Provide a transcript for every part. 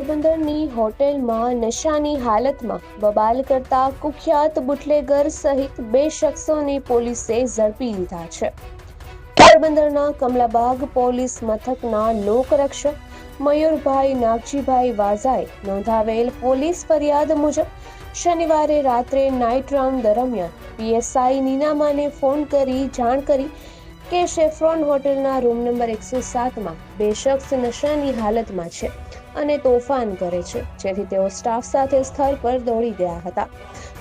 હોટેલમાં નશાની હાલતમાં બબાલ કરતા કુખ્યાત બુટલેગર સહિત બે શખ્સોને પોલીસે ઝડપી લીધા છે. પોરબંદરના કમલાબાગ પોલીસ મથકના લોકરક્ષક મયુરભાઈ નાગજીભાઈ વાઝાએ નોંધાવેલ પોલીસ ફરિયાદ મુજબ શનિવારે રાત્રે નાઇટ રાઉન્ડ દરમિયાન પીએસઆઈ નીનામાને ફોન કરી જાણ કરી કે શેફ્રોન હોટેલના રૂમ નંબર એકસો સાતમાં બે શખ્સ નશાની હાલતમાં છે અને તોફાન કરે છે. જેથી તેઓ સ્ટાફ સાથે સ્થળ પર દોડી ગયા હતા.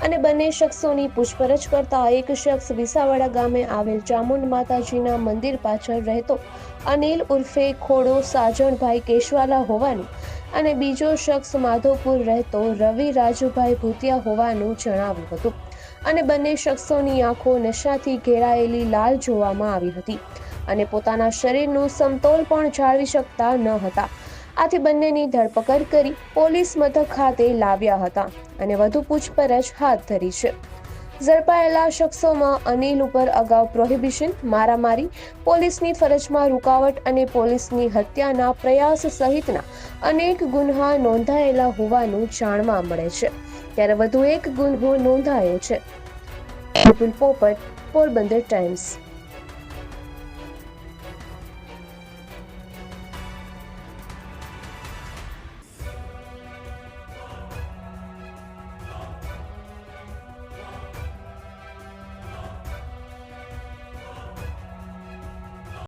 અને બંને શખ્સોની પૂછપરછ કરતા એક શખ્સ વિસાવાડા ગામે આવેલ ચામુંડ માતાજીના મંદિર પાછળ રહેતો અનિલ ઉર્ફે ખોડો સાજણભાઈ કેશવાલા હોવાનું અને બીજો શખ્સ માધોપુર રહેતો રવિ રાજુભાઈ ભૂતિયા હોવાનું જણાવ્યું હતું. અને બંને શખ્સોની આંખો નશાથી ઘેરાયેલી લાલ જોવામાં આવી હતી. અને પોતાના શરીરનું સમતોલ પણ જાળવી શકતા ન હતા. આથી બંનેની ધરપકડ કરી પોલીસ મથક ખાતે લાવ્યા હતા અને વધુ પૂછપરછ હાથ ધરી છે. ઝડપાયેલા શખ્સોમાં અનિલ ઉપર અગાઉ પ્રોહિબિશન, મારામારી, પોલીસની ફરજમાં રૂકાવટ અને પોલીસની હત્યાના પ્રયાસ સહિતના અનેક ગુન્હા નોંધાયેલા હોવાનું જાણવા મળે છે. ત્યારે વધુ એક ગુન્હો નોંધાયો છે. પોપટ, પોરબંદર ટાઈમ્સ.